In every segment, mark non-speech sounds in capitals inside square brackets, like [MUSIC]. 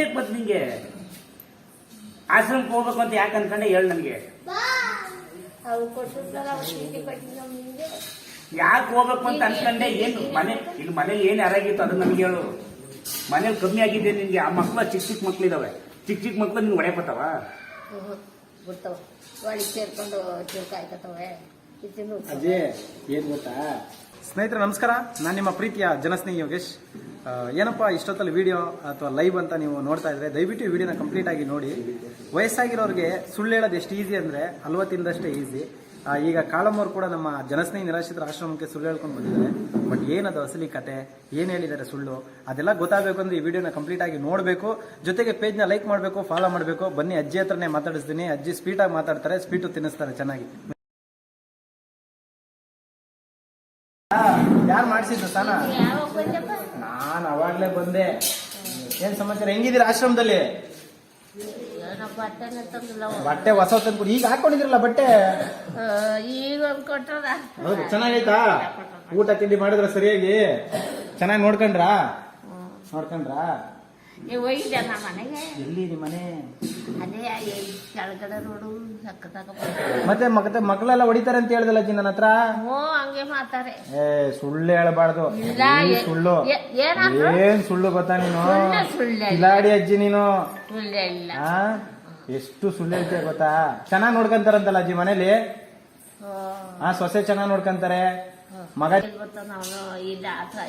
ಬೇಕು ಮತ್ತೆ ನಿಂಗೆ? ಆಶ್ರಮಕ್ಕೆ ಹೋಗ್ಬೇಕು ಅಂತ ಯಾಕೆ ಅನ್ಕೊಂಡೆ ಹೇಳು ನನಗೆ. ಯಾಕೆ ಹೋಗ್ಬೇಕು ಅಂತ ಅನ್ಕೊಂಡೆ ಏನು? ಮನೆ ಇಲ್ಲಿ ಮನೇಲಿ ಏನು ಯಾರಾಗಿತ್ತು ಅದು ನಮ್ಗೆ ಹೇಳು. ಮನೇಲಿ ಕಮ್ಮಿ ಆಗಿದೆ ನಿನ್ಗೆ ಆ ಮಕ್ಳು ಚಿಕ್ಕ ಚಿಕ್ಕ ಮಕ್ಳಿದಾವೆ. ಚಿಕ್ಕ ಚಿಕ್ಕ ಮಕ್ಳು ನಿನ್ಗೆ ಒಡೆ ಬರ್ತಾವ ಸೇರ್ಕೊಂಡು ಅಜಯ್ ಏನ್ ಗೊತ್ತಾ? ಸ್ನೇಹಿತರೆ ನಮಸ್ಕಾರ. ನಾನು ನಿಮ್ಮ ಪ್ರೀತಿಯ ಜನಸ್ನೇಹಿ ಯೋಗೇಶ್. ಏನಪ್ಪ, ಇಷ್ಟೊತ್ತಲ್ಲಿ ವಿಡಿಯೋ ಅಥವಾ ಲೈವ್ ಅಂತ ನೀವು ನೋಡ್ತಾ ಇದ್ರೆ, ದಯವಿಟ್ಟು ವಿಡಿಯೋನ ಕಂಪ್ಲೀಟ್ ಆಗಿ ನೋಡಿ. ವಯಸ್ಸಾಗಿರೋರಿಗೆ ಸುಳ್ಳು ಹೇಳೋದು ಎಷ್ಟು ಈಸಿ ಅಂದ್ರೆ ಅಲ್ವತ್ತಿಂದಷ್ಟೇ ತಿಂದಷ್ಟೇ ಈಸಿ ಈಗ ಕಾಳಮ್ಮವ್ರು ಕೂಡ ನಮ್ಮ ಜನಸ್ನೇಹಿ ನಿರಾಶ್ರಿತರ ಆಶ್ರಮಕ್ಕೆ ಸುಳ್ಳು ಹೇಳ್ಕೊಂಡು ಬಂದಿದ್ದಾರೆ. ಬಟ್ ಏನದು ಅಸಲಿ ಕತೆ? ಏನು ಹೇಳಿದ್ದಾರೆ ಸುಳ್ಳು? ಅದೆಲ್ಲ ಗೊತ್ತಾಗಬೇಕು ಅಂದ್ರೆ ಈ ವಿಡಿಯೋನ ಕಂಪ್ಲೀಟ್ ಆಗಿ ನೋಡಬೇಕು. ಜೊತೆಗೆ ಪೇಜ್ನ ಲೈಕ್ ಮಾಡಬೇಕು ಫಾಲೋ ಮಾಡಬೇಕು. ಬನ್ನಿ, ಅಜ್ಜಿ ಹತ್ರನೇ ಮಾತಾಡಿಸ್ತೀನಿ. ಅಜ್ಜಿ ಸ್ಪೀಟಾಗಿ ಮಾತಾಡ್ತಾರೆ ಸ್ವೀಟು ತಿನ್ನಿಸ್ತಾರೆ ಚೆನ್ನಾಗಿ. ಯಾರು ಮಾಡಿಸಿದ್ದು ತಾನ ನಾನು ಅವಾಗ್ಲೇ ಬಂದೆ. ಏನ್ ಸಮಾಚಾರ? ಹೆಂಗಿದ್ದೀರ ಆಶ್ರಮದಲ್ಲಿ? ಬಟ್ಟೆ ಹೊಸ ತಂದ್ಬಿಟ್ಟು ಈಗ ಹಾಕೊಂಡಿದ್ರಲ್ಲ ಬಟ್ಟೆ? ಈಗ ಹೌದು ಚೆನ್ನಾಗೈತಾ? ಊಟ ತಿಂಡಿ ಮಾಡಿದ್ರ ಸರಿಯಾಗಿ? ಚೆನ್ನಾಗಿ ನೋಡ್ಕೊಂಡ್ರಾ? ನೋಡ್ಕೊಂಡ್ರಾ? ನೀವು ಹೋಗಿದ್ದೆ ನಮ್ಮ ಮನೆಗೆ? ಎಲ್ಲಿ ನಿಮ್ಮ ಮನೆ? ಅದೇ ಈ ಕೆಳಗಡೆ ನೋಡು ಸಕ್ಕತ್ತಾಗ ಮತ್ತೆ ಮಕ್ಕ ಮಕ್ಕಳೆಲ್ಲ ಹೊಡಿತಾರೆ ಅಂತ ಹೇಳ್ದಲ್ಲ ಅಜ್ಜಿ ನನ್ನ ಹತ್ರ? ಹಂಗೆ ಮಾತಾರೆ ಏ ಸುಳ್ಳು ಹೇಳಬಾರ್ದು. ಇಲ್ಲ, ಈ ಏ- ಸುಳ್ಳು? ಏ- ಏನಾದ್ರು? ಏನ್ ಸುಳ್ಳು ಗೊತ್ತಾ ನೀನು? ಸುಳ್ಳು, ಸುಳ್ಳೆ ಕಿಲಾಡಿ ಅಜ್ಜಿ ನೀನು. ಸುಳ್ಳೆ ಇಲ್ಲ. ಆ? ಎಷ್ಟು ಸುಳ್ಳು ಹೇಳ್ತೀಯ ಗೊತ್ತಾ? ಚೆನ್ನಾಗ್ ನೋಡ್ಕೊಂತಾರಂತಲ್ಲ ಅಜ್ಜಿ ಮನೇಲಿ? ಆ ಸೊಸೆ ಚೆನ್ನಾಗ್ ನೋಡ್ಕೊಂತಾರೆ. ಮಗ ಇಲ್ಲ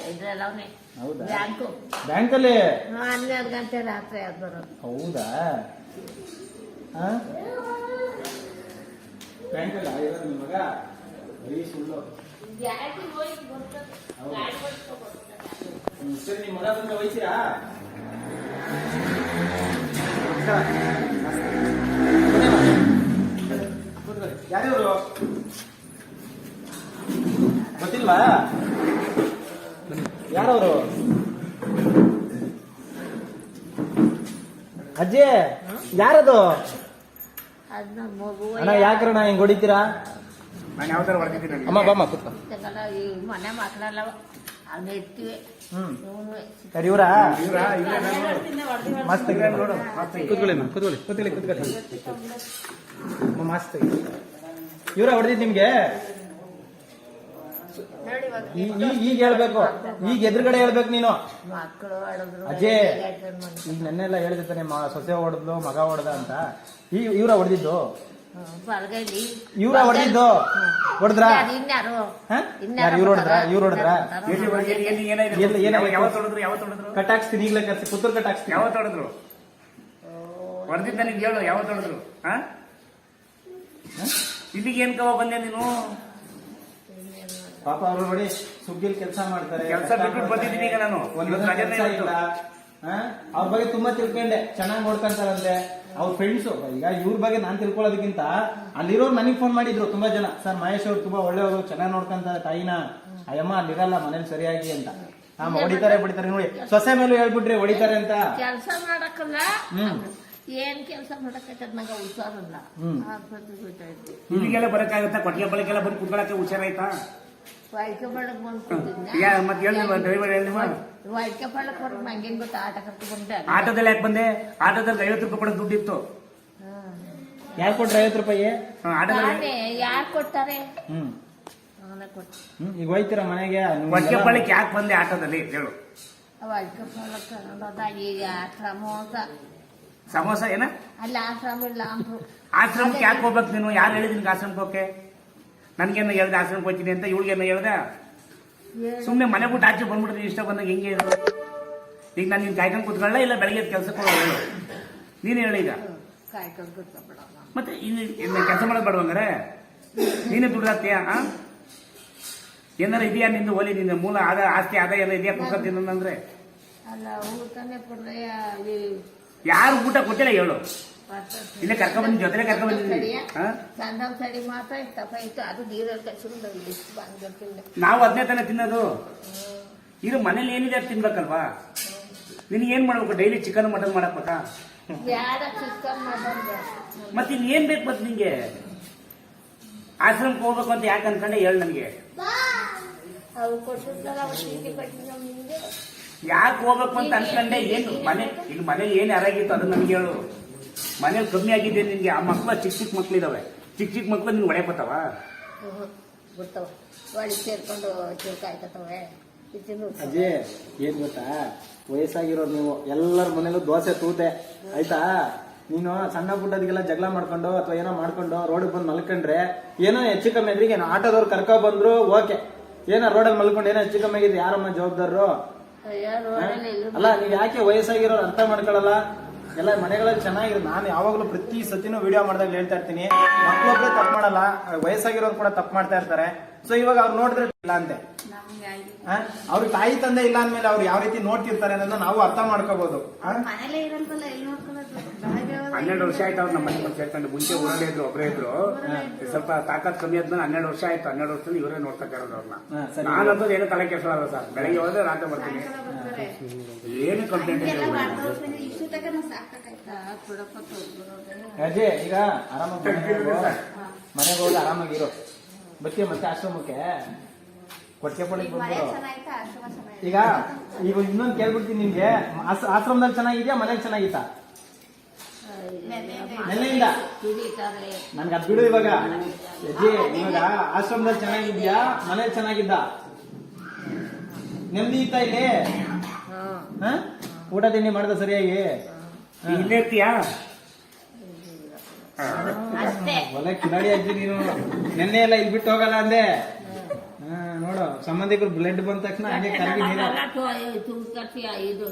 ಇದ್ರಲ್ಲ ಅವನೇ ಹೌದಾ? ಬ್ಯಾಂಕು. ಬ್ಯಾಂಕಲ್ಲಿ ಹನ್ನೆರಡು ಗಂಟೆ ರಾತ್ರಿ ಅದು ಬರೋದು. ಹೌದಾ? ಬ್ಯಾಂಕಲ್ಲಿ ಆಗಿರೋದು ನಿಮ್ ಮಗ? ಬರೀ ಸುಳ್ಳು. ಸರಿ ನಿಮ್ ಮಗ ಬಂದ್ರೆ ಒಯ್ತೀರಾ. ಕೂತ್ಕೊಳ್ಳಿ. ಯಾರಿವ್ರು? ಅಜ್ಜಿ ಯಾರದು? ಅಣ್ಣ ಯಾಕ್ರಣ್ಣ ಹಿಂಗ್ ಹೊಡಿತೀರಾ? ನಾನು ಯಾವ ತರ ಹೊಡೆದಿದ್ದೀನಿ ಅಮ್ಮ ಬಾಮ್ಮ ಕೂತ್ಕೊ. ಮನೆ ಮಕ್ಕಳೆಲ್ಲ ಸರಿ ಇವ್ರಾ. ಮಸ್ತ್ ನೋಡು. ಮಸ್ತ್ ಐತೆ. ಕೂತ್ಕೊಳ್ಳಿ ಅಮ್ಮ, ಕೂತ್ಕೊಳ್ಳಿ ಕೂತ್ಕೊಳ್ಳಿ ಕೂತ್ಕೊಳ್ಳಿ. ಮಸ್ತ್ ಇವ್ರ ಹೊಡೆದಿದ್ ನಿಮ್ಗೆ? ಈಗ ಹೇಳ್ಬೇಕು. ಈಗ ಎದುರುಗಡೆ ಹೇಳ್ಬೇಕು ನೀನು. ಅಜ್ಜಿ ಈಗ ನೆನ್ನೆ ಎಲ್ಲ ಮ- ಸೊಸೆ ಹೊಡೆದ್ಲು ಮಗ ಹೊಡೆದ ಅಂತ. ಈ ಇವ್ರ ಹೊಡೆದಿದ್ದು? ಬಲಗೈಲಿ. ಇವ್ರ ಹೊಡೆದಿದ್ದು? ಹೊಡೆದ್ರ? ಇವ್ರು ಹೊಡೆದ್ರ? ಇವ್ರು ಹೊಡೆದ್ರ? ಕಟ್ಟಾಕ್ಸ್ತೀನಿ ಈಗಲೇ ಕರ್ಸಿ. ಪುತ್ತೂರು ಕಟ್ಟಾಕ್ಸ್ತೀನಿ ಯಾವತ್ತು ಹೊಡೆದ್ರು ಹೊಡೆದಿದ್ದ ನಿನ್ಗೆ ಹೇಳು ಯಾವತ್ತು ಹೊಡೆದ್ರು ಹಾ? ಇಲ್ಲಿಗೆ ಏನ್ ಕವ ಬಂದೆ ನೀನು? ಪಾಪ ಅವ್ರ ನೋಡಿ ಸುಗ್ಗಿಲ್ ಕೆಲಸ ಮಾಡ್ತಾರೆ. ಕೆಲ್ಸ ಬಿಟ್ಬಿಟ್ಟು ಬಂದಿದ್ದೀನಿ ಈಗ ನಾನು. ಒಂದ್ ಇವತ್ತು ರಜೆನೇ ಕೆಲ್ಸ ಇವತ್ತು. ಇಲ್ಲ. ಅವ್ರ ಬಗ್ಗೆ ತುಂಬಾ ತಿಳ್ಕೊಂಡೆ. ಚೆನ್ನಾಗಿ ನೋಡ್ಕೊಂತಾರಂತೆ. ಅವ್ರ ಫ್ರೆಂಡ್ಸ್ ಈಗ ಇವ್ರ ಬಗ್ಗೆ ನಾನ್ ತಿಳ್ಕೊಳ್ಳೋದಕ್ಕಿಂತ ಅಲ್ಲಿರೋರು ನನಗೆ ಫೋನ್ ಮಾಡಿದ್ರು ತುಂಬಾ ಜನ. ಸರ್ ಮಹೇಶ್ ಅವ್ರು ತುಂಬಾ ಒಳ್ಳೆಯವರು ಚೆನ್ನಾಗಿ ನೋಡ್ಕೊಂತಾರೆ ತಾಯಿನ. ಅಯ್ಯಮ್ಮ ಅಲ್ಲಿರಲ್ಲ ಮನೇಲಿ ಸರಿಯಾಗಿ ಅಂತ. ಹಾ ಹೊಡಿತಾರೆ ಬಿಡ್ತಾರೆ ನೋಡಿ ಸೊಸೆ ಮೇಲೂ ಹೇಳ್ಬಿಟ್ರಿ ಹೊಡಿತಾರೆ ಅಂತ. ಕೆಲಸ ಮಾಡಕ್ಕಲ್ಲ. ಹ್ಮ್. ಏನ್ ಕೆಲಸ ಮಾಡಕ್ಕೈತದ ನಂಗೆ ಹುಷಾರಿಲ್ಲ ಹ್ಮ್. ಆಸ್ಪತ್ರೆಗೆ ಹೋಗ್ತಾ ಇದ್ವಿ ಇಲ್ಲಿಗೆಲ್ಲ ಬರಕ್ಕಾಗತ್ತಾ? ಕೊಟ್ಟಿಗೆ ಬಳಕೆಲ್ಲ ಬಂದು ಕುತ್ಕೊಳಕ್ಕೆ ಹುಷಾರಾಯ್ತಾ? ವೈದ್ಯ ಬಳಕ್ ಬಂದು ಕೂತಿದ್ನ. ಯಾ ಮತ್ತೆ ಹೇಳಿಲ್ವ ಡ್ರೈವರ್ ಹೇಳಿಲ್ವ ವೈದ್ಯ ಬಳಕ್ ಹೊರಗೆ ನಂಗೇನ್ ಗೊತ್ತಾ ಆಟ ಕರ್ಕೊಂಡು ಬಂದೆ ಆಟೋದಲ್ಲಿ ಯಾಕೆ ಬಂದೆ? ಆಟೋದಲ್ಲಿ ಐವತ್ತು ರೂಪಾಯಿ ಕೊಡೋ ದುಡ್ಡಿತ್ತು. ಯಾರು ಕೊಟ್ರೆ ಐವತ್ತು ರೂಪಾಯಿ? ಹಾ, ಆಟೋದಲ್ಲಿ ನಾನೇ ಯಾರು ಕೊಡ್ತಾರೆ? ಹ್ಮ್. ಅವನೇ ಕೊಟ್ಟು ಹ್ಮ್ ಈಗ ಹೋಯ್ತೀರಾ ಮನೆಗೆ? ನಿಮ್ಗೆಲ್ಲ- ಬಳಕೆ ಯಾಕೆ ಬಂದೆ ಆಟೋದಲ್ಲಿ? ಹೇಳು. ವೈದ್ಯ ಬಳಕ್ ತಗೊಂಡೋದ ಈಗ ಆಶ್ರಮ ಅಂತ ಸಮೋಸ ಏನ? ಅಲ್ಲಿ ಆಶ್ರಮ ಇಲ್ಲ ಅಂದ್ರು ಆಶ್ರಮಕ್ಕೆ ಯಾಕೆ ಹೋಗ್ಬೇಕು ನೀನು? ಯಾರು ಹೇಳಿದ್ ನಿನ್ಗೆ ಆಶ್ರಮಕ್ಕೆ? ಹೋಗಕ್ಕೆ ನನ್ಗೇನ ಹೇಳ್ದೆ ಆಶ್ರಮಕ್ಕೆ ಹೋಗ್ತೀನಿ ಅಂತ ಇವಳಿಗೇನ ಹೇಳ್ದೆ. ಸುಮ್ಮನೆ ಮನೆ ಬಿಟ್ಟು ಆಚೆ ಬಂದ್ಬಿಟ್ರೆ ಇಷ್ಟ ಬಂದಾಗ ಹೆಂಗೆ ಹೇಳು ಈಗ ನಾನು ನಿನ್ ಕಾಯ್ಕೊಂಡು ಕೂತ್ಕೊಳ್ಳ ಇಲ್ಲ ಬೆಳಗ್ಗೆ ಕೆಲಸಕ್ಕೆ ಹೋಗಲ್ಲ ಹೇಳು. ನೀನು ಹೇಳಿ ಈಗ. ಮತ್ತೆ ಇನ್ನು ಕೆಲಸ ಮಾಡೋದು ಬೇಡವಂಗಾರೆ ನೀನೇ ದುಡ್ಡು ಹಾಕ್ತೀಯ ಆ? ಏನಾರ ಇದೆಯಾ ನಿಂದು ಓಲಿ ನಿನ್ನ ಮೂಲ ಆದ ಆಸ್ತಿ ಆದಾಯ ಎಲ್ಲ ಇದೆಯಾ ಕುಡ್ಕೊತೀನಿ ಅಂದ್ರೆ? ಯಾರು ಊಟ ಕೊಟ್ಟಿಲ್ಲ ಹೇಳು. ಇಲ್ಲೇ ಕರ್ಕೊ ಬಂದಿ ಜೊತೆ ಸಡಿ ಮಾತ್ರ ಇತ್ತಪ್ಪ ಇತ್ತು. ಅದು ನೀರಲ್ಲಿ ಕಳ್ಸಿಕೊಂಡು ಇಷ್ಟು ಬಂದಿರ್ತಿಲ್ಲ ನಾವು ಅದನ್ನೇ ತಾನೆ ತಿನ್ನೋದು. ಇದು ಮನೇಲಿ ಏನಿದೆ ತಿನ್ಬೇಕಲ್ವಾ? ನಿನಗೆ ಏನ್ ಮಾಡ್ಬೇಕು? ಡೈಲಿ ಚಿಕನ್ ಮಟನ್ ಮಾಡಕ್ ಬೇಕಾ ಯಾರ ಚಿಕ್ಕನ್ ಮಾಡೋದು ಮತ್ತೆ ಇನ್ ಏನ್ ಬೇಕು ಮತ್ತೆ ನಿಂಗೆ? ಆಶ್ರಮಕ್ಕೆ ಹೋಗ್ಬೇಕು ಅಂತ ಯಾಕೆ ಅನ್ಕೊಂಡೆ? ಹೇಳು ನನಗೆ. ಯಾಕೆ ಹೋಗ್ಬೇಕು ಅಂತ ಅನ್ಕೊಂಡೆ? ಏನು ಮನೆ ಇಲ್ಲಿ ಮನೇಲಿ ಏನ್ ಯಾರಾಗಿತ್ತು ಅದು ನನ್ಗೆ ಹೇಳು. ಮನೇಲಿ ಕಮ್ಮಿ ಆಗಿದೆ ನಿನ್ಗೆ ಆ ಮಕ್ಳು ಚಿಕ್ಕ ಚಿಕ್ಕ ಮಕ್ಳಿದಾವೆ. ಚಿಕ್ಕ ಚಿಕ್ಕ ಮಕ್ಳು ನಿನ್ಗೆ ಹೊಡೆಪತ್ತವ ಬರ್ತಾವ ಒಳಗೆ ಸೇರ್ಕೊಂಡು ಅಜಯ್ ಏನ್ ಗೊತ್ತಾ? ವಯಸ್ಸಾಗಿರೋರು ನೀವು ಎಲ್ಲರ ಮನೇಲೂ ದೋಸೆ ತೂತೆ ಆಯ್ತಾ? ನೀನು ಸಣ್ಣ ಪುಟ್ಟದಿಗೆಲ್ಲ ಜಗಳ ಮಾಡ್ಕೊಂಡು ಅಥವಾ ಏನೋ ಮಾಡ್ಕೊಂಡು ರೋಡಿಗೆ ಬಂದು ಮಲ್ಕೊಂಡ್ರೆ ಏನೋ ಹೆಚ್ಚು ಕಮ್ಮಿ ಇದ್ರಿಗೆ ಏನೋ ಆಟೋದವ್ರು ಕರ್ಕೊ ಬಂದ್ರು ಓಕೆ. ಏನೋ ರೋಡಲ್ಲಿ ಮಲ್ಕೊಂಡು ಏನೋ ಹೆಚ್ಚು ಕಮ್ಮಿ ಆಗಿದ್ರೆ ಯಾರಮ್ಮ ಜವಾಬ್ದಾರರು? ಯಾರು ಅಲ್ಲ ನೀವ್ ಯಾಕೆ ವಯಸ್ಸಾಗಿರೋರು ಅರ್ಥ ಮಾಡ್ಕೊಳಲ್ಲ? ಎಲ್ಲ ಮನೆಗಳಲ್ಲಿ ಚೆನ್ನಾಗಿದೆ. ನಾನು ಯಾವಾಗಲೂ ಪ್ರತಿ ಸತಿನೂ ವಿಡಿಯೋ ಮಾಡಿದಾಗ ಹೇಳ್ತಾ ಇರ್ತೀನಿ. ಮಕ್ಕಳೊಬ್ಬರೇ ತಪ್ಪು ಮಾಡಲ್ಲ. ವಯಸ್ಸಾಗಿರೋರು ಕೂಡ ತಪ್ಪು ಮಾಡ್ತಾ ಇರ್ತಾರೆ. ಸೊ ಇವಾಗ ಅವ್ರು ನೋಡಿದ್ರೆ ಇಲ್ಲ ಅಂತೆ. ಅವ್ರ ತಾಯಿ ತಂದೆ ಇಲ್ಲ ಅಂದ್ಮೇಲೆ ಅವ್ರು ಯಾವ ರೀತಿ ನೋಡ್ತಿರ್ತಾರೆ ಅನ್ನೋದನ್ನ ನಾವು ಅರ್ಥ ಮಾಡ್ಕೋಬಹುದು ಹನ್ನೆರಡು ವರ್ಷ ಆಯ್ತು ಅವ್ರು ನಮ್ಮ ಮನೆ ಬಂದು ಸೇರ್ಕೊಂಡು. ಮುಂಚೆ ಊರಲ್ಲೇ ಇದ್ರು ಒಬ್ಬರೇ ಇದ್ರು. ಸ್ವಲ್ಪ ತಾಕತ್ ಕಮ್ಮಿ ಆದ್ಮೇಲೆ ಹನ್ನೆರಡು ವರ್ಷ ಆಯ್ತು. ಹನ್ನೆರಡು ವರ್ಷದಲ್ಲಿ ಇವರೇ ನೋಡ್ತಾ ಇರೋದು ಅವ್ರನ್ನ. ನಾನಂತೂ ಏನು ತಲೆ ಕೆಸರಲ್ಲ ಸರ್. ಬೆಳಗ್ಗೆ ಹೋದ್ರೆ ರಾತ್ರಿ ಬರ್ತೀನಿ. ಏನು ಕಂಪ್ಲೇಂಟ್ ಅಜಯ್ ಈಗ ಆರಾಮಾಗಿ ಮನೆಗೆ ಹೋಗಿ. ಆರಾಮಾಗಿರೋ ಬರ್ತೀವಿ ಮತ್ತೆ ಆಶ್ರಮಕ್ಕೆ. ಆಶ್ರಮ ಚೆನ್ನಾಯ್ತಾ ಈಗ ಈಗ ಇನ್ನೊಂದು ಕೇಳ್ಬಿಡ್ತೀನಿ ನಿಮ್ಗೆ. ಆಶ್ರಮದಲ್ಲಿ ಚೆನ್ನಾಗಿದ್ಯಾ? ಮನೇಲಿ ಚೆನ್ನಾಗಿತ್ತಾ? ಕಿರೀತಾರೆ ನನ್ಗೆ ಅದ್ ಬಿಡು ಇವಾಗ. ಅಜ್ಜಿ ಇವಾಗ ಆಶ್ರಮದಲ್ಲಿ ಚೆನ್ನಾಗಿದ್ಯಾ? ಮನೇಲಿ ಚೆನ್ನಾಗಿದ್ದ? ನೆಮ್ಮದಿ ಇತ್ತ ಇಲ್ಲಿ? ಹ? ಊಟ ತಿಂಡಿ ಮಾಡ್ದ ಸರಿಯಾಗಿ? ಹ. ಇಲ್ಲೇ ಇರ್ತೀಯಾ? ಅಷ್ಟೇ ಒಳ್ಳೆ ಕಿಲಾಡಿ ಅಜ್ಜಿ ನೀನು. ನೆನ್ನೆ ಎಲ್ಲ ಇಲ್ಲಿ ಬಿಟ್ಟು ಹೋಗಲ್ಲ ಅಂದೆ. ನೋಡು ಸಂಬಂಧಿಕರು ಬ್ಲಡ್ ಬಂದ ತಕ್ಷಣ ಹಾಗೆ ಕರಗಿ ನೀರು ಇದು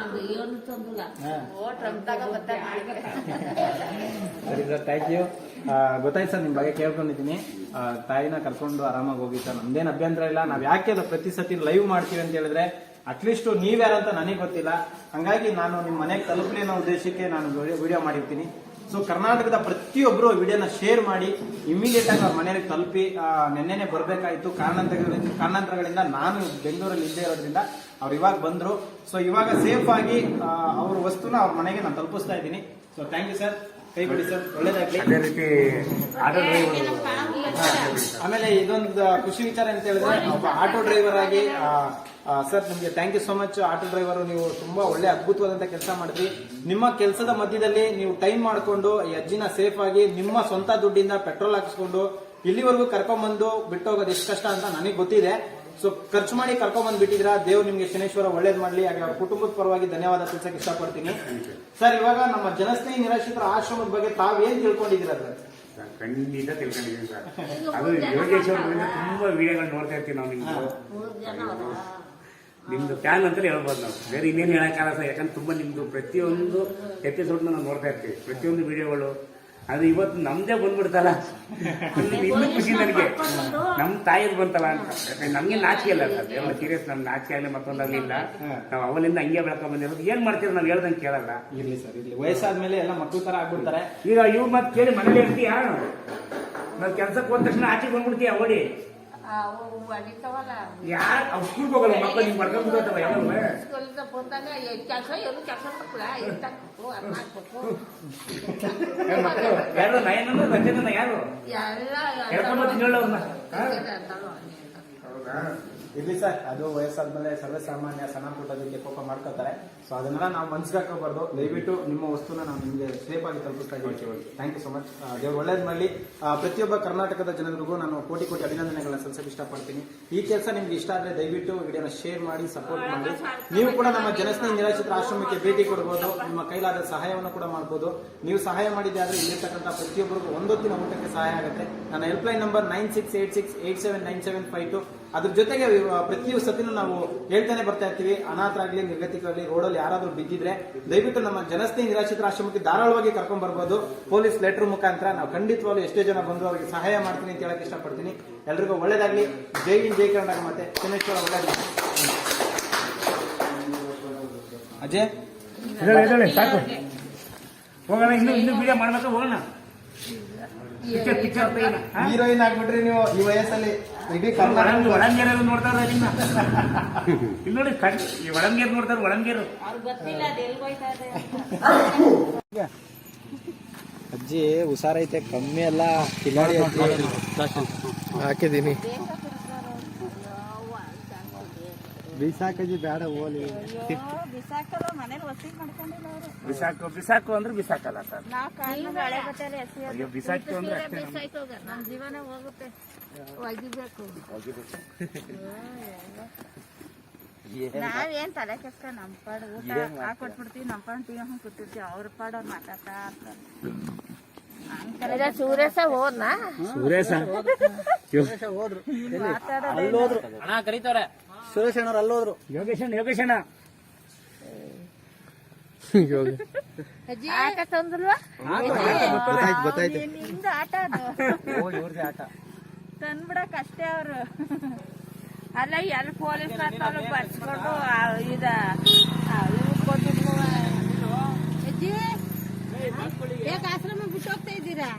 ನಮ್ದು ಏನು ತಂದಿಲ್ಲ. ಸರಿ ಸರ್ ಥ್ಯಾಂಕ್ ಯು ಗೊತ್ತಾಯ್ತು ಸರ್ ನಿಮ್ಮ ಬಗ್ಗೆ ಕೇಳ್ಕೊಂಡಿದ್ದೀನಿ. ತಾಯಿನ ಕರ್ಕೊಂಡು ಆರಾಮಾಗಿ ಹೋಗಿ ಸರ್ ನಮ್ದೇನು ಅಭ್ಯಂತರ ಇಲ್ಲ. ನಾವ್ ಯಾಕೆ ಅದು ಪ್ರತಿ ಸತಿ ಲೈವ್ ಮಾಡ್ತೀವಿ ಅಂತ ಹೇಳಿದ್ರೆ ಅಟ್ಲೀಸ್ಟ್ ನೀವ್ಯಾರಂತ ನನಗೆ ಗೊತ್ತಿಲ್ಲ. ಹಂಗಾಗಿ ನಾನು ನಿಮ್ಮ ಮನೆಗೆ ತಲುಪಲಿ ಅನ್ನೋ ಉದ್ದೇಶಕ್ಕೆ ನಾನು ವಿಡಿಯೋ ಮಾಡಿರ್ತೀನಿ. ಸೊ ಕರ್ನಾಟಕದ ಪ್ರತಿಯೊಬ್ಬರು ವಿಡಿಯೋನ ಶೇರ್ ಮಾಡಿ ಇಮಿಡಿಯೇಟ್ ಆಗಿ ಅವ್ರ ಮನೆಯಲ್ಲಿ ತಲುಪಿ ನಿನ್ನೆ ಬರಬೇಕಾಯಿತು. ಕಾರಣಾಂತರಗಳಿಂದ ಕಾರಣಾಂತರಗಳಿಂದ ನಾನು ಬೆಂಗಳೂರಲ್ಲಿ ಇಲ್ಲದೆ ಇರೋದ್ರಿಂದ ಅವ್ರು ಇವಾಗ ಬಂದರು. ಸೊ ಇವಾಗ ಸೇಫ್ ಆಗಿ ಅವ್ರ ವಸ್ತುನ ಅವ್ರ ಮನೆಗೆ ನಾನು ತಲುಪಿಸ್ತಾ ಇದ್ದೀನಿ. ಸೊ ಥ್ಯಾಂಕ್ ಯು ಸರ್ ಅದೇ ರೀತಿ ಆಟೋ ಡ್ರೈವರ್ ಆಮೇಲೆ ಇದೊಂದು ಖುಷಿ ವಿಚಾರ ಅಂತ ಹೇಳಿದ್ರೆ ಒಬ್ಬ ಆಟೋ ಡ್ರೈವರ್ ಆಗಿ ಸರ್ ನಿಮ್ಗೆ thank you so much auto driver ನೀವು ತುಂಬಾ ಒಳ್ಳೆ ಅದ್ಭುತವಾದಂತ ಕೆಲಸ ಮಾಡಿದ್ರಿ. ನಿಮ್ಮ ಕೆಲಸದ ಮಧ್ಯದಲ್ಲಿ ನೀವು ಟೈಮ್ ಮಾಡಿಕೊಂಡು ಈ ಅಜ್ಜಿನ ಸೇಫ್ ಆಗಿ ನಿಮ್ಮ ಸ್ವಂತ ದುಡ್ಡಿಂದ ಪೆಟ್ರೋಲ್ ಹಾಕಿಸ್ಕೊಂಡು ಇಲ್ಲಿವರೆಗೂ ಕರ್ಕೊಂಡ್ಬಂದು ಬಿಟ್ಟು ಹೋಗೋದು ಎಷ್ಟು ಕಷ್ಟ ಅಂತ ನನಗೆ ಗೊತ್ತಿದೆ. ಸೊ ಖರ್ಚು ಮಾಡಿ ಕರ್ಕೊಂಡ್ ಬಂದ್ಬಿಟ್ಟಿದ್ರ ದೇವ್ರು ನಿಮ್ಗೆ ಶನೇಶ್ವರ ಒಳ್ಳೇದ್ ಮಾಡ್ಲಿ. ಹಾಗೆ ಅವ್ರ ಕುಟುಂಬದ ಪರವಾಗಿ ಧನ್ಯವಾದ ತಿಳಿಸಕ್ಕೆ ಇಷ್ಟಪಡ್ತೀನಿ. ಸರ್ ಇವಾಗ ನಮ್ಮ ಜನಸ್ನೇಹಿ ನಿರಾಶ್ರಿತರ ಆಶ್ರಮದ ಬಗ್ಗೆ ತಾವೇನ್ ತಿಳ್ಕೊಂಡಿದ್ದೀರಾ ಸರ್ ಖಂಡಿತ ತಿಳ್ಕೊಂಡಿದ್ದೀನಿ ಸರ್ ಅದು ತುಂಬಾ ವಿಡಿಯೋಗಳು ನೋಡ್ತಾ ಇರ್ತೀವಿ ನಾವು ನಿಮ್ದು. ಮೂರು ಜನ ಅವರ ನಿಮ್ದು ಫ್ಯಾನ್ ಅಂತ ಹೇಳ್ಬೋದು ನಾವು. ಬೇರೆ ಇನ್ನೇನು ಹೇಳಕ್ಕಾಗಲ್ಲ ಸರ್ ಯಾಕಂದ್ರೆ ತುಂಬಾ ನಿಮ್ದು ಪ್ರತಿಯೊಂದು ಎಪಿಸೋಡ್ ನಾವು ನೋಡ್ತಾ ಇರ್ತೀವಿ. ಪ್ರತಿಯೊಂದು ವಿಡಿಯೋಗಳು ಅದು ಇವತ್ತು ನಮ್ದೇ ಬಂದ್ಬಿಡ್ತಲ್ಲ. ಇನ್ನೂ ಖುಷಿ ನನಗೆ. ನಮ್ ತಾಯಿದ್ ಬಂತಲ್ಲ ಅಂತ. ನಮ್ಗೆ ನಾಚಿಕೆ ಇಲ್ಲ ಸರ್ ಎಲ್ಲ ಸೀರಿಯಸ್ ನಮ್ ನಾಚಿಕೆ ಆಗಲಿ ಮತ್ತೊಂದಾಗ್ಲಿ ಇಲ್ಲ. ನಾವು ಅವಲಿಂದ ಹಂಗೆ ಬೆಳ್ಕೊಂಡ್ ಬಂದಿರೋದು. ಏನ್ ಮಾಡ್ತೀರ ನಾವು ಹೇಳ್ದಂಗೆ ಕೇಳಲ್ಲ. ಇರ್ಲಿ ಸರ್ ಇರ್ಲಿ. ವಯಸ್ಸಾದ್ಮೇಲೆ ಎಲ್ಲ ಮಕ್ಕಳು ತರ ಆಗ್ಬಿಡ್ತಾರೆ. ಈಗ ಇವ್ ಮತ್ತೆ ಕೇಳಿ ಮನೇಲಿ ಇರ್ತೀಯ? ನಾವು ಕೆಲ್ಸಕ್ಕೆ ಹೋದ ತಕ್ಷಣ ಆಚೆಗೆ ಬಂದ್ಬಿಡ್ತೀಯ? ಓಡಿ. ಯಾರು? ಅವ್ರು ಸ್ಕೂಲ್ಗೆ ಹೋಗಲ್ಲ ಮಕ್ಕಳು ನಿಮ್ಗೆ ಬಿಡ್ತಾವ ಮಕ್ಕಳ ಯಾರು? ನಯನ ಹೇಳ್ಕೊಂಡು ಅವ್ರನ್ನ. ಹೌದಾ? ಇರ್ಲಿ ಸರ್, ಅದು ವಯಸ್ಸಾದ್ಮೇಲೆ ಸರ್ವಸಾಮಾನ್ಯ ಸಣ್ಣ ಪುಟ್ಟದಕ್ಕೆ ಕೋಪ ಮಾಡ್ಕೋತಾರೆ ಸೊ ಅದನ್ನೆಲ್ಲ ನಾವು ಮನ್ಸಿಗೆ ಹಾಕೋಬಾರ್ದು ದಯವಿಟ್ಟು ನಿಮ್ಮ ವಸ್ತುನ ನಾವು ನಿಮಗೆ ಸೇಫ್ ಆಗಿ ತಲುಪಿಸ್ತಾ ಇದ್ದೀವಿ ಥ್ಯಾಂಕ್ ಯು ಸೊ ಮಚ್ ದೇವ್ರು ಒಳ್ಳೇದ್ ಮಾಡಲಿ ಪ್ರತಿಯೊಬ್ಬ ಕರ್ನಾಟಕದ ಜನರಿಗೂ ನಾನು ಕೋಟಿ ಕೋಟಿ ಅಭಿನಂದನೆಗಳನ್ನ ಸಲ್ಲಿಸಕ್ಕೆ ಇಷ್ಟಪಡ್ತೀನಿ. ಈ ಕೆಲಸ ನಿಮ್ಗೆ ಇಷ್ಟ ಆದ್ರೆ ದಯವಿಟ್ಟು ವಿಡಿಯೋನ ಶೇರ್ ಮಾಡಿ ಸಪೋರ್ಟ್ ಮಾಡಿ. ನೀವು ಕೂಡ ನಮ್ಮ ಜನಸ್ನೇಹಿ ನಿರಾಶ್ರಿತ ಆಶ್ರಮಕ್ಕೆ ಭೇಟಿ ಕೊಡ್ಬೋದು. ನಿಮ್ಮ ಕೈಲಾದ ಸಹಾಯವನ್ನು ಕೂಡ ಮಾಡ್ಬೋದು. ನೀವು ಸಹಾಯ ಮಾಡಿದ್ದೆ ಆದ್ರೆ ಇಲ್ಲಿರ್ತಕ್ಕಂಥ ಪ್ರತಿಯೊಬ್ಬರಿಗೂ ಒಂದೊತ್ತಿನ ಊಟಕ್ಕೆ ಸಹಾಯ ಆಗುತ್ತೆ. ನನ್ನ helpline number nine six eight six eight seven nine seven five two ಅದ್ರ ಜೊತೆಗೆ ಇವ- ಪ್ರತಿ ಸತಿನೂ ನಾವು ಹೇಳ್ತಾನೆ ಬರ್ತಾ ಇರ್ತೀವಿ. ಅನಾಥರಾಗ್ಲಿ ನಿರ್ಗತಿಕರಾಗ್ಲಿ ರೋಡಲ್ಲಿ ಯಾರಾದ್ರೂ ಬಿದ್ದಿದ್ರೆ ದಯವಿಟ್ಟು ನಮ್ಮ ಜನಸ್ನೇಹಿ ನಿರಾಶ್ರಿತರ ಆಶ್ರಮಕ್ಕೆ ಧಾರಾಳವಾಗಿ ಕರ್ಕೊಂಡ್ ಬರ್ಬೋದು. ಪೊಲೀಸ್ ಲೆಟರ್ ಮುಖಾಂತರ ನಾವು ಖಂಡಿತವಾಗ್ಲೂ ಎಷ್ಟೇ ಜನ ಬಂದ್ರು ಅವರಿಗೆ ಸಹಾಯ ಮಾಡ್ತೀನಿ ಅಂತ ಹೇಳಕ್ ಇಷ್ಟಪಡ್ತೀನಿ. ಎಲ್ರಿಗೂ ಒಳ್ಳೇದಾಗ್ಲಿ. ಜೈ ಹಿಂದ್, ಜೈ ಕರ್ನಾಟಕ ಮತ್ತೆ ಚೆನ್ನೇಶ್ವರ ಒಳ್ಳೇದಾಗ್ಲಿ. ಅಜಯ್? ಹೋಗೋಣ, ಇನ್ನು ಇನ್ನು ವಿಡಿಯೋ ಮಾಡ್ಬೇಕು ಹೋಗೋಣ. ಹೀರೋಯಿನ್ ಆಗ್ಬಿಟ್ರಿ ನೀವು ಈ ವಯಸ್ಸಲ್ಲಿ ಇಡೀ ಕರ್ನಾಟಕ ಒಳಂಗೇರು ನೋಡ್ತಾರೆ. ನಿಮ್ಮ [LAUGHS] ಇಲ್ಲಿ ನೋಡಿ ಕಣ್ ಈ ಒಳಂಗೇರ್ ನೋಡ್ತಾರೆ ಒಳಂಗೇರು. ಅವ್ರಿಗೆ ಗೊತ್ತಿಲ್ಲ ಅದು ಎಲ್ಲಿ ಹೋಯ್ತಾ ಇದೆ ಅಂತ. ಅಜ್ಜಿ ಹುಷಾರೈತೆ ಕಮ್ಮಿ ಎಲ್ಲ ಕಿಲಾಡಿ ಹಾಕಿದ್ದೀನಿ ಬೇಗ ಬಿಡ್ತಾರೋ? ಅಯ್ಯೋ, ಅಂತ ಅನ್ಕೊಂಡೆ. ಬಿಸಾಕಜಿ ಬೇಡ ಓಲಿ. ಅಯ್ಯೋ ಬಿಸಾಕಲ್ಲ ಮನೇಲಿ ಮಾಡ್ಕೊಂಡಿಲ್ಲ ಅವರು. ಬಿಸಾಕು ಬಿಸಾಕು ಅಂದ್ರೆ ಬಿಸಾಕಲ್ಲ ಸರ್. ನಾವು ಹಳೆ ಅಯ್ಯೋ ಬಿಸಾಕು ಅಂದ್ರೆ ಅಷ್ಟೇ ನಮ್ಮ ಜೀವನ ಹೋಗುತ್ತೆ. ಒಗಿಬೇಕು. ನಾವೇನ್ ತಲೆ ಕೆಸ್ಕ ನಮ್ ಪಾಡು ಊಟ ಹಾಕೊಟ್ಬಿಡ್ತೀವಿ ನಮ್ ಪಾಡು ಟೀ ಹಂಗೆ ಕೂತಿರ್ತೀವಿ ಅವ್ರ ಪಾಡು ಅವ್ರು ಮಾತಾಡ್ತಾ ಅಂತ ಸೂರ್ಯಸ ಹೋದ್ನಾ? ಹೋದ್ರು. ಅಣ್ಣ ಸುರೇಶ್ ಅಣ್ಣವ್ರು ಅಲ್ಲೋದ್ರು ಯೋಗೇಶಣ್ಣ ಯೋಗೇಶಣ್ಣ ಆಟ ಅಣ್ಣ ಇವ್ರದೇ ಆಟ. ತಂದ್ಬಿಡಕ್ ಅಷ್ಟೇ ಅವ್ರು. ಅಲ್ಲ ಎಲ್ಲಿ ಪೊಲೀಸ್ ಬರ್ಸ್ಕೊಂಡು ಆ ಇದ ಆಶ್ರಮ ಬಿಟ್ಟು ಹೋಗ್ತಾ ಇದ್ದೀರಾ?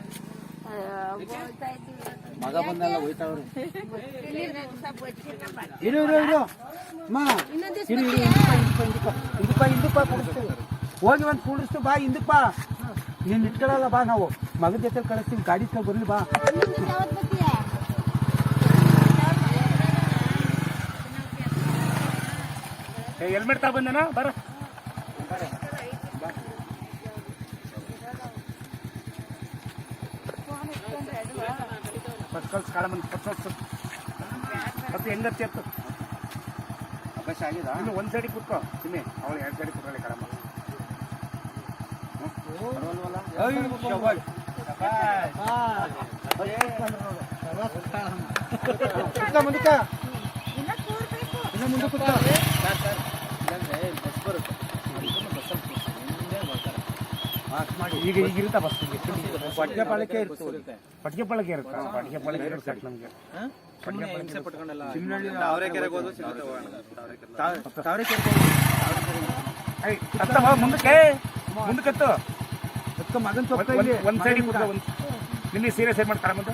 ಮಗ ಬಂದಲ್ಲ ಹೋಯ್ತಾವ್ರಿ. ಇರು ಇರು ಇರು. ಮಾ ಇರು ಇರು ಹಿಂದಪ್ಪ ಹಿಂದಪ್ಪ ಹಿಂದಪ್ಪ. ಹಿಂದಪ್ಪ ಕೂಡಿಸ್ತೀವಿ. ಹೋಗಿ ಒಂದು ಕೂಡಿಸ್ತು ಬಾ ಹಿಂದಪ್ಪ. ನೀನ್ ಇಟ್ಕೊಳ್ಳಲ್ಲ ಬಾ ನಾವು. ಮಗದ ಜೊತೆ ಕಳಿಸ್ತೀವಿ ಗಾಡಿ ತಗೋ ಬರ್ಲಿ ಬಾ. ಹೆಲ್ಮೆಟ್ ತಗೋ ಬಂದನಾ? ಬರ. ಫಸ್ಟ್ ಕಳ್ಸಿ ಕಾಳ ಬಂದು ಫಸ್ಟ್ ಕಳ್ಸು ಹೆಂಗತ್ತೆ ಅತ್ತು ಅವಕಾಶ ಆಗಿದೆ? ಇನ್ನು ಒಂದು ಸೈಡಿಗೆ ಕೂತ್ಕೋ. ಸಿಮ್ಮೆ ಅವಳು ಎರಡು ಸೈಡಿಗೆ ಕೂತ್ಕೊಳ್ಳಿ ಕಾಳಮ್ಮ ಮುಂದಕ್ಕ. ಇನ್ನ ಕೂರ್ಬೇಕು. ಇನ್ನ ಮುಂದೆ ಕೂತ್ಕ. ಈಗ ಈಗ ಇರುತ್ತಾ ಬಸ್ ಪಟ್ಕೆ ಪಾಳಕೆ ಇರುತ್ತೆ. ಪಟ್ಟಿಗೆ ಪಾಳಕೆ ಇರುತ್ತೆ. ಪಾಳಕೆ ಇರುತ್ತೆ ಸಾಕು ನಮಗೆ. ಮುಂದಕ್ಕೆ. ಮುಂದಕ್ಕೆ ಮಗನ್ ಒಂದ್- ಸೈಡಿಗೆ ಕೂತ್ಕೋ ಒಂದ್ ನಿನ್ನೆ ಸೀರೆ ಸೈಡ್ ಮಾಡ್ತಾರ ಮುಂದೆ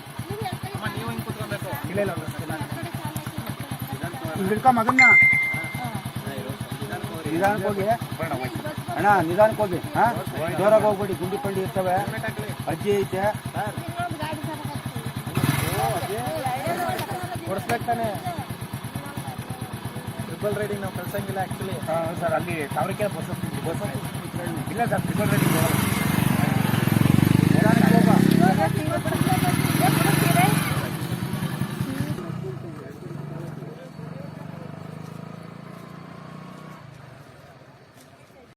ಇಲ್ಲ ಇಲ್ಲ ಹಿಡ್ಕ ಮಗನ್ನ. ನಿಧಾನಕ್ಕೆ ಹೋಗಿ. ಹೋಯ್ತು. ಅಣ್ಣ ನಿಧಾನಕ್ಕೆ ಹೋಗಿ ಹಾಂ? ಜೋರಾಗಿ ಹೋಗ್ಬೇಡಿ. ಗುಂಡಿ ಪಂಡಿ ಇರ್ತವೆ. ಅಜ್ಜಿ ಐತೆ. ಕೊಡಿಸ್ಬೇಕಾನೆ ಟ್ರಿಪಲ್ ರೈಡಿಂಗ್ ನಾವು ಕಳ್ಸಂಗಿಲ್ಲ ಆಕ್ಚುಲಿ ಹಾಂ ಸರ್ ಅಲ್ಲಿ ತಾವರಿಕೆ ಬಸ್ ಬಸ್ ಇಲ್ಲ ಸರ್ ಟ್ರಿಪಲ್ ರೈಡಿಂಗ್ ಹೋಗಲ್ಲ